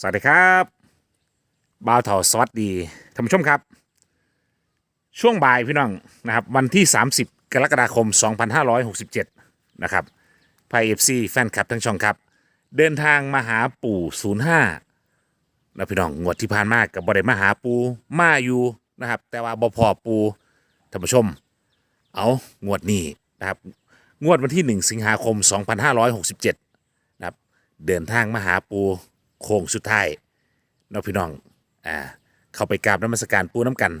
สวัสดีครับบ่าวเถาสวัสดีท่านผู้ชมครับ ช่วงบ่ายพี่น้องนะครับ วันที่ 30 กรกฎาคม 2567 นะครับไพเอฟซีแฟนคลับทั้งช่องครับ เดินทางมาหาปู่ 05นะพี่น้องงวดที่ผ่านมากับบริมาหาปูมาอยู่นะครับ แต่ว่าบ่พอปูท่านผู้ชม เอางวดนี้นะครับ งวดวันที่ 1 สิงหาคม 2567นะครับเดินทางมาหาปู โค้งสุดท้ายเนาะพี่น้องอ่าเข้าไปกราบน้ำมศการปูน้ำกัน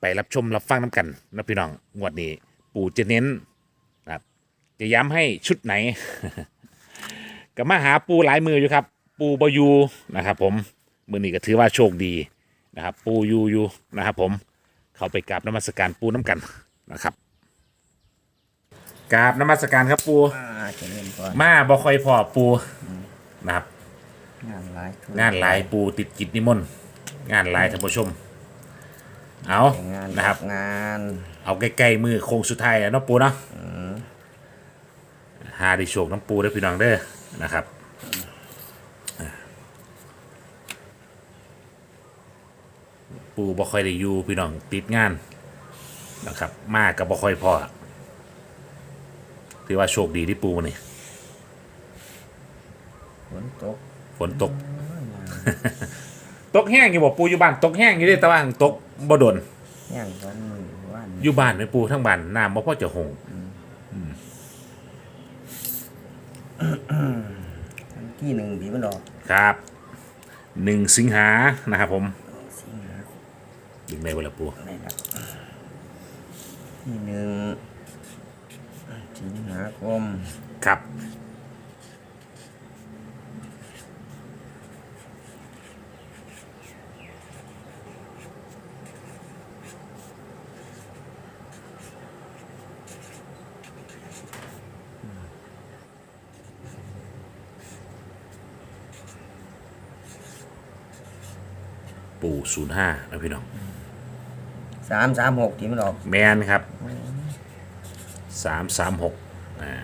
ไปรับชมรับฟังน้ำกันเนาะพี่น้องงวดนี้ ปูจะเน้นนะครับจะย้ำให้ชุดไหน ก็มาหาปูหลายมืออยู่ครับ ปูบอยูนะครับ ผมมือนี้ก็ถือว่าโชคดีนะครับ ปูอยูอยูนะครับ ผมเข้าไปกราบน้ำมศการปูน้ำกันนะครับกราบน้ำมศการครับปู อ่าเจะเล่นก่อนมาบ่ค่อยพอปูนะครับ งานหลายทุงานหลายปูติดกิจนิมนต์งานหลายท่านผู้ชม เอางานนะครับ งานเอาใกล้ๆมือโค้งสุดท้ายแล้วเนาะปูเนาะหาได้โชคน้ำปูได้อพี่น้องเด้อนะครับปูบ่ค่อยได้อยู่พี่น้องติดงานนะครับ มากกับบ่ค่อยพอถือว่าโชคดีที่ปูนี่ฝนตก ฝนตก ตกแห้งอยู่บ่ปูอยู่บ้านตกแห้งอยู่เด้แต่ว่าตกบ่โดนย่างสองมือว่านอยู่บ้านไหมปูทั้งบ้านน้ำบ่พอจะหงวันที่หนึ่งผีมันออกครับหนึ่งสิงหานะครับผมสิงหาคมดึงได้บ่ละปูนี่ครับที่หนึ่งสิงหาคมครับ ปู่ศูนย์ห้านะพี่น้อง สามสามหกที่มันออกแมนครับสามสามหกอ่า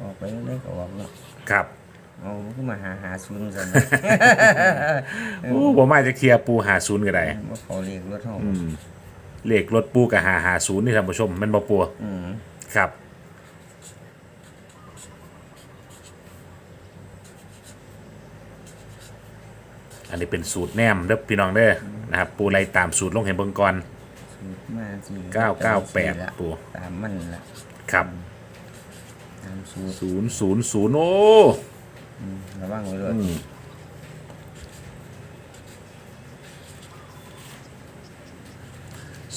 ออกไปได้ก็ออกเนาะครับ เอาก็มาหาหาศูนย์ซะนะโอ้ผมอาจจะเคลียร์ปูหาศูนย์ก็ได้ว่าเขาเรียกรถห้องเลขรถปูกับหาหาศูนย์นี่ท่านผู้ชมแมันบ่ปัวอืม ครับ อันนี้เป็นสูตรแนมเด้อพี่น้องเด้อนะครับ ปูไล่ตามสูตรลงเห็นเบิ่งก่อนสูตรมาสิเก้าเก้าแปดละปู่ตามมันละครับตามสูตรศูนย์ศูนย์ศูนย์โอ้ระวังไว้ด้วยอืม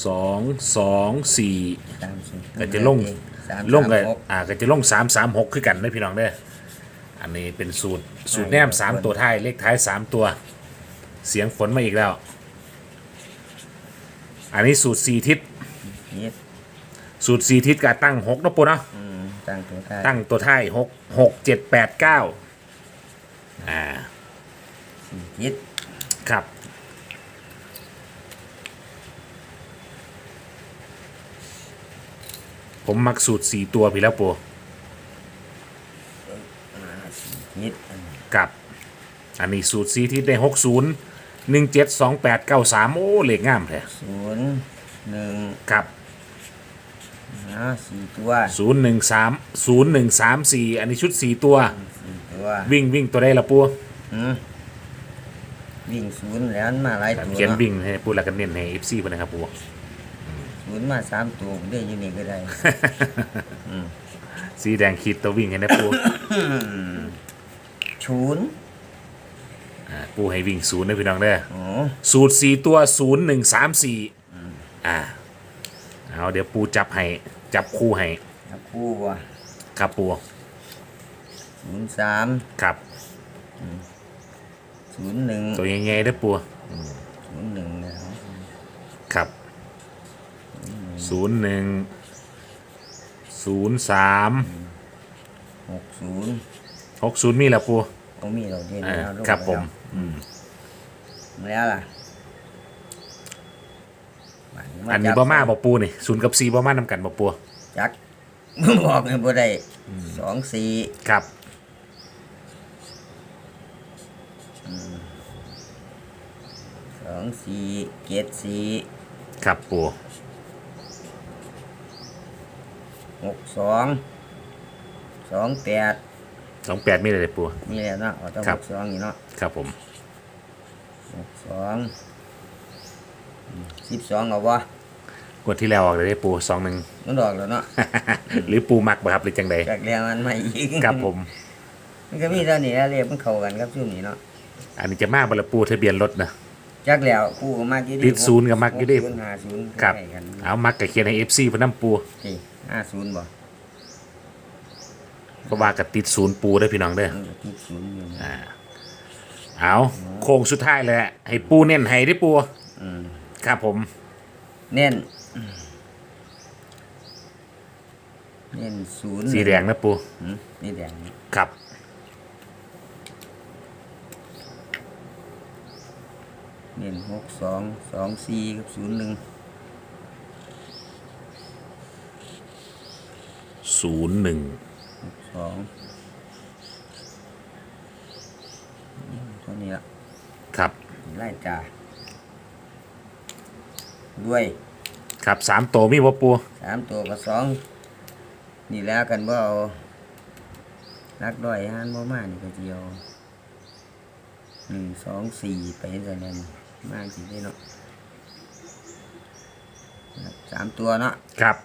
สองสองสี่ ตามสูตรก็จะลง สามลงเลยสามหก อ่าก็จะลงสามสามหกคือกันนะพี่น้องเด้ออันนี้เป็นสูตรสูตรแนมสามตัวท้ายเลขท้ายสามตัว เสียงฝนมาอีกแล้ว อันนี้สูตรสี่ทิศนิดสูตรสี่ทิศก็ตั้งหกนะปูเนาะ อืมตั้งตัวได้ตั้งตัวท้ายหกหกเจ็ดแปดเก้าอ่ายิดครับ ผมมักสูตรสี่ตัวพี่แล้วปูยิดอันนี้กับ อันนี้สูตรสีที่ได้หกศูนย์ หนึ่งเจ็ดสองแปดเก้าสามโอ้เลขงามแท้ศูนย์หนึ่งครับห้าสี่ตัวศูนย์หนึ่งสามศูนย์หนึ่งสามสี่อันนี้ชุดสี่ตัว สี่ตัววิ่งวิ่งตัวได้ละปูอืมวิ่งศูนย์แล้วมันมาหลายตัวเขียนเนาะวิ่งให้ปูแล้วกันเน้นให้เอฟซีไปนะครับปูศูนย์มาสามตัวผมได้อยินนี่ก็ได้สีแดงขีดตัววิ่งให้นะปู ศูนย์ อ่าปูให้วิ่งศูนย์นะพี่น้องเด้ออ๋อสูตรสี่ตัวศูนย์หนึ่งสามสี่อ่าเอาเดี๋ยวปูจับให้จับคู่ให้จับคู่ว่ะครับปูศูนย์สามครับศูนย์หนึ่งตัวใหญ่ๆเด้อปูศูนย์หนึ่งแล้วครับศูนย์หนึ่งศูนย์สามหกศูนย์หกศูนย์มีแล้วปู โอ้มีเราเด่นอ่าแล้วครับผมแล้วล่ะอันนี้บ่มาบ่ปูนี่ศูนย์กับสี่บ่มานำกันบ่ปูจัก บอกให้บ่ได้สองสี่ครับสองสี่เจ็ดสี่ครับปูหกสองสองแปด สองแปดมีอะไรปู นี่แหละเนาะเอาแต้องครัหบ กสองนี่เนาะครับผม หกสองสิบสองเอาวะงวดที่แล้วออกเลยได้ปูสองหนึ่งมันดอกแล้วเนาะ หรือปูมักบ่ครับหรือจังใดจากเรียงมันมาอีกครับผม มันก็มีเท่านี้แหละเรียกมันเข้ากันครับช่วงนี้เนาะอันนี้จะมากบละปูทะเบียนรถนะจักแล้วคู่ก็มากอยู่ติดศูนย์กับมักอยู่ดิหศูนย์ห้าศูนย์ครับ ใกล้กันเอามักกับเขียนให้เอฟซีพน้ำปูที่ห้าศูนย์บ่ เพราะว่ากับติดศูนย์ปูได้อพี่น้องเด้อ มันก็ติดศูนย์อยู่นะอ่าเอาโค้งสุดท้ายเลยให้ปูเน้นให้ได้อปูอืมครับผม เน้นเน้นศูนย์สีแดงนะปูอืมนี่แดงนี่ครับ เน้นหกสองสองสี่กับศูนย์หนึ่งศูนย์หนึ่ง หกสองอืมเท่านี้ละครับ ไล่จ่าด้วยครับสามโตวมีบ่ปูสามตัวกับสองนี่แล้วกันว่าเอารักด้อยฮันบ่มานี่ก็เดียวหนึ่งสองสี่ไปใส่นั่นมากสิได้เนาะครับสามตัวเนาะครับ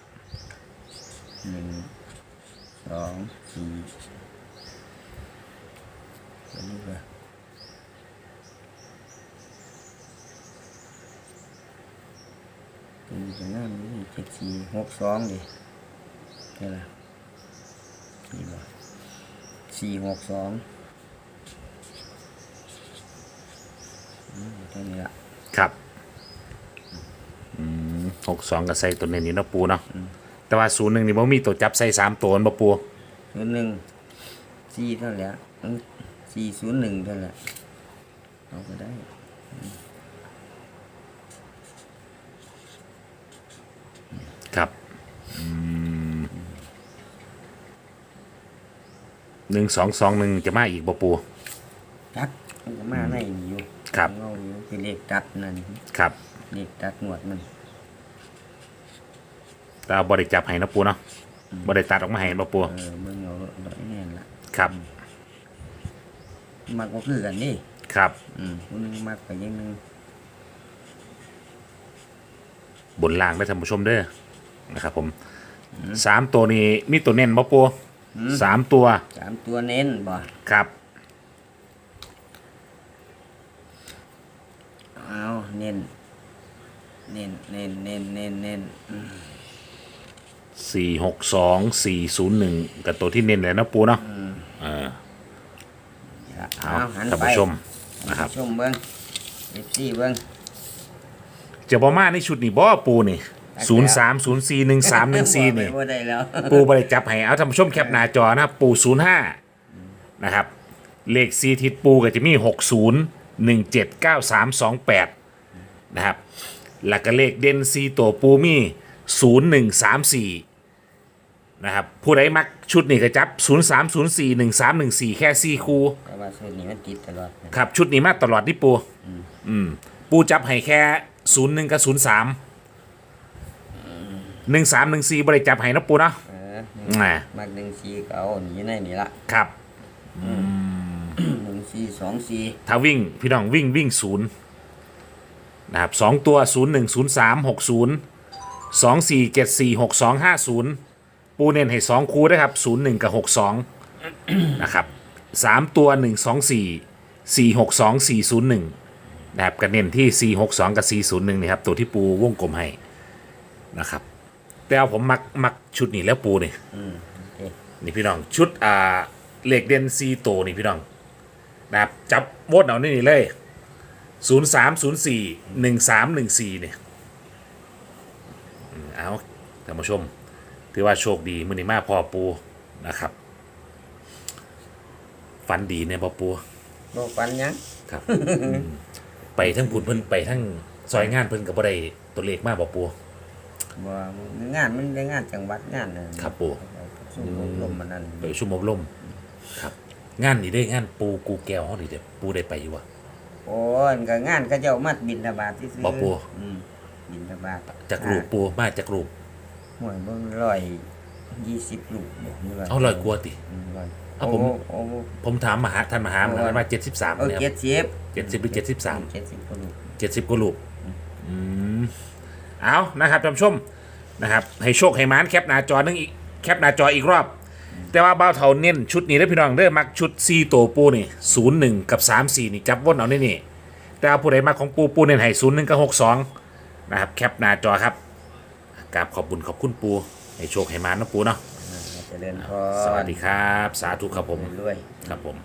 หนึ่ง สองสี่ตัวนี้ก็ตัวนี้ก็นั่นนี่เจ็ดสี่หกสองดินี่ละนี่บ่สี่หกสองอืมตัวนี้ละครับหกสองกับใส่ตัวเน้นนี่เนาะปูเนาะ แต่ว่าศูนย์หนึ่งนี่บ่มีตัวจับใส่สามตัวนั่นบ่ปูศูนย์หนึ่งสี่เท่าไหร่สี่ศูนย์หนึ่งเท่าไหร่เอาก็ได้ครับหนึ่งสองสองหนึ่งจะมาอีกบ่ปูตัดมันก็มาในนี่อยู่ครับ เงาอยู่เป็นเลขตัดนั่นครับ เลขตัดหนวดมัน แต่เอาบริจับให้เนาะปูเนาะบริตัดออกมาให้บ่ปูเออมึงเอาดอกแน่นละครับมักก็คือกันนี่ครับ อืมคนหนึงมักไปอยังหนึงบนล่างได้ท่านผู้ชมเด้อนะครับผมสามตัวนี้มีตัวเน้นบ่ปูสามตัวสามตัวเน้นบ่ครับเอาเน้นเน้นเน้นเน้นเน้นเน้นอืม สี่หกสองสี่ศูนย์หนึ่งกับตัวที่เน้นเลยนะปูเนาะเออเอาเอาหันท่านไปผู้ชมนะครับชมเบิ้งเอฟซีเบิ้งจะบอมาในชุดนี้บ่ปูนี่ศูนย์สามศูนย์สี่หนึ่งสามหนึ่งสี่นี่บอกไปว่าได้แล้วปูบริจับให้เอาท่านผู้ชมแคปหน้าจอนะครับปูศูนย์ห้านะครับ เลขซีทิศปูก็จะมีหกศูนย์หนึ่งเจ็ดเก้าสามสองแปดนะครับแล้วก็เลขเด่นซีตัวปูมี ศูนย์หนึ่งสามสี่นะครับผู้ใดมักชุดนี้ก็จับศูนย์สามศูนย์สี่หนึ่งสามหนึ่งสี่แค่สี่คู่ แต่ว่าสูตรนี้มันติดตลอดนะ ครับ ชุดนี้มาตลอดที่ปูอืม ปูจับให้แค่ศูนย์หนึ่งกับศูนย์สามหนึ่งสามหนึ่งสี่บริจับให้นะปูเนาะ เอออ่า มักหนึ่งสี่ก็เอาหนีในนี่ละ ครับ หนึ่งสี่สองสี่ถ้าวิ่ง พี่น้องวิ่งวิ่งศูนย์นะครับสองตัวศูนย์หนึ่งศูนย์สามหกศูนย์ สองสี่เจ็ดสี่หกสองห้าศูนย์ปูเน้นให้สองคูด้วยครับศูนย์หนึ่งกับหกสองนะครับสามตัวหนึ่งสองสี่สี่หกสองสี่ศูนย์หนึ่งนะครับกระเน้นที่สี่หกสองกับสี่ศูนย์หนึ่งนี่ครับตัวที่ปูวงกลมให้นะครับ แต่เอาผมมักมักชุดนี้แล้วปูนี่อืมโอเคนี่พี่น้องชุดอ่าเหล็กเด่นซีโตวนี่พี่น้องนะครับจับโบดเอานี่นี่เลยศูนย์สามศูนย์สี่หนึ่งสามหนึ่งสี่เนี่ยอืม เอาท่านผู้ชม ถือว่าโชคดีมือนี้มาพอปูนะครับฟันดีเนี่ยพอปูโลกปันยังครับอืมไปทั้งบุญเพิ่นไปทั้งซอยงานเพิ่นกับบ่ได้ตัวเลขมากพอปู บ่งานมันได้งานจังหวัดงานนั่นครับปูซุ่มอบรมมันนั่นไปชุ่มอบรมครับ งานนี่ได้งานปูกูแก้วเฮานี่เด้อปูได้ไปอยู่วะ โอ้ยก็งานเขาเจ้ามัดบินทบาทที่ซื้อบ่ปู่ อืม บินทบาทจากรูปปูมาจากรูปหวยเบิ่งร้อยยี่สิบลูกบ่มีร้อยเอาลอยกลัวติอืมร้อยเอาผมโอ้โหผมถามมหาท่านมหามันว่า73เออเนี่ยเจ็ดสิบเจ็ดสิบหรือเจ็ดสิบสามเจ็ดสิบกว่าลูกเจ็ดสิบกว่าลูกอืมเอานะครับท่านผู้ชมนะครับ ให้โชคให้หมานแคปหน้าจอนึงอีกแคปหน้าจออีกรอบ แต่ว่าบ้าวเถาเน้นชุดนี้แล้วพี่น้องเด้อมักชุด4ตัวปูนี่01กับ34นี่จับวนเอานี่นี่แต่ว่าผู้ใดมาของปูปูเน้นให้01กับ62 นะครับแคปหน้าจอครับกราบขอบคุณขอบคุณปูให้โชคให้หมานนะปูเนาะเจริญพรสวัสดีครับ สาธุครับผมรวย ครับผม